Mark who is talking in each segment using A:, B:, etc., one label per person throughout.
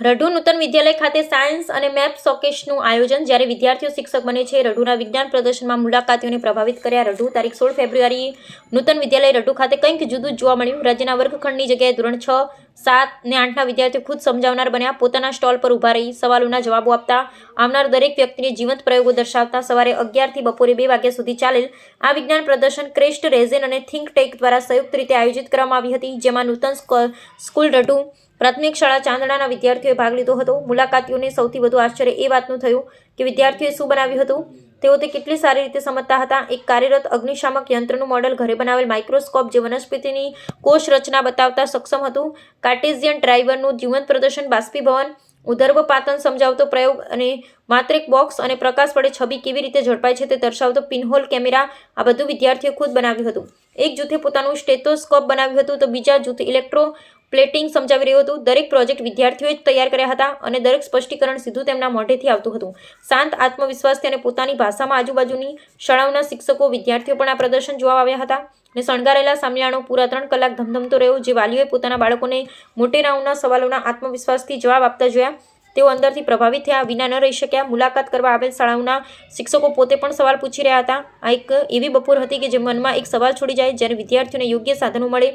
A: રઢુ નૂતન વિદ્યાલય ખાતે સાયન્સ અને મેપ શોકેશનું આયોજન જ્યારે વિદ્યાર્થીઓ શિક્ષક બને છે, રઢુના વિજ્ઞાન પ્રદર્શનમાં મુલાકાતીઓને પ્રભાવિત કર્યા. રઢુ તારીખ સોળ ફેબ્રુઆરી નૂતન વિદ્યાલય રઢુ ખાતે કંઈક જુદું જોવા મળ્યું. રાજ્યના વર્ગખંડની જગ્યાએ ધોરણ છ, સાત ને આઠના વિદ્યાર્થીઓ ખુદ સમજાવનાર બન્યા. પોતાના સ્ટોલ પર ઊભા રહી સવાલોના જવાબો આપતા, આવનાર દરેક વ્યક્તિને જીવંત પ્રયોગો દર્શાવતા સવારે અગિયારથી બપોરે બે વાગ્યા સુધી ચાલેલ. આ વિજ્ઞાન પ્રદર્શન ક્રેસ્ટ રેઝેન અને થિંક ટેક દ્વારા સંયુક્ત રીતે આયોજિત કરવામાં આવી હતી, જેમાં નૂતન સ્કો- સ્કૂલ રઢુ પ્રાથમિક શાળા ચાંદડાના વિદ્યાર્થીઓએ ભાગ લીધો હતો. મુલાકાતીઓને સૌથી વધુ આશ્ચર્ય એ વાતનું થયું કે વિદ્યાર્થીઓએ શું બનાવ્યું હતું? તેઓ તે કેટલી સારી રીતે સમજતા હતા? એક કાર્યરત અગ્નિશામક યંત્રનું મોડેલ ઘરે બનાવેલ માઇક્રોસ્કોપ જે વનસ્પતિની કોષ રચના બતાવતા સક્ષમ હતું. કાર્ટેઝિયન ડ્રાઈવરનું જીવંત પ્રદર્શન બાષ્પીભવન ઉધર્વ પાતન સમજાવતો પ્રયોગ અને માત્ર એક બોક્સ અને પ્રકાશ વડે છબી કેવી રીતે ઝડપાય છે તે દર્શાવતો પિનહોલ કેમેરા આ બધું વિદ્યાર્થીઓ ખુદ બનાવ્યું હતું. એક જૂથે પોતાનું સ્ટેથોસ્કોપ બનાવ્યું હતું તો બીજા જૂથે ઇલેક્ટ્રો પ્લેટિંગ સમજાવી રહ્યું હતું. દરેક પ્રોજેક્ટ વિદ્યાર્થીઓએ જ તૈયાર કર્યા હતા અને દરેક સ્પષ્ટીકરણ સીધું તેમના મોઢેથી આવતું હતું. શાંત આત્મવિશ્વાસથી અને પોતાની ભાષામાં આજુબાજુની શાળાઓના શિક્ષકો, વિદ્યાર્થીઓ પણ આ પ્રદર્શન જોવા આવ્યા હતા અને શણગારેલા સામયાણો પૂરા ત્રણ કલાક ધમધમતો રહ્યો, જે વાલીઓએ પોતાના બાળકોને મોટેરાઓના સવાલોના આત્મવિશ્વાસથી જવાબ આપતા જોયા. તેઓ અંદરથી પ્રભાવિત થયા, વિના ન રહી શક્યા. મુલાકાત કરવા આવેલ શાળાઓના શિક્ષકો પોતે પણ સવાલ પૂછી રહ્યા હતા. આ એક એવી બપોર હતી કે જે મનમાં એક સવાલ છોડી જાય, જ્યારે વિદ્યાર્થીઓને યોગ્ય સાધનો મળે.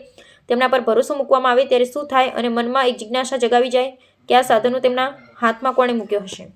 A: તેમના પર ભરોસો મૂકવામાં આવે ત્યારે શું થાય અને મનમાં એક જિજ્ઞાસા જગાવી જાય કે આ સાધનો તેમના હાથમાં કોણે મૂક્યો હશે?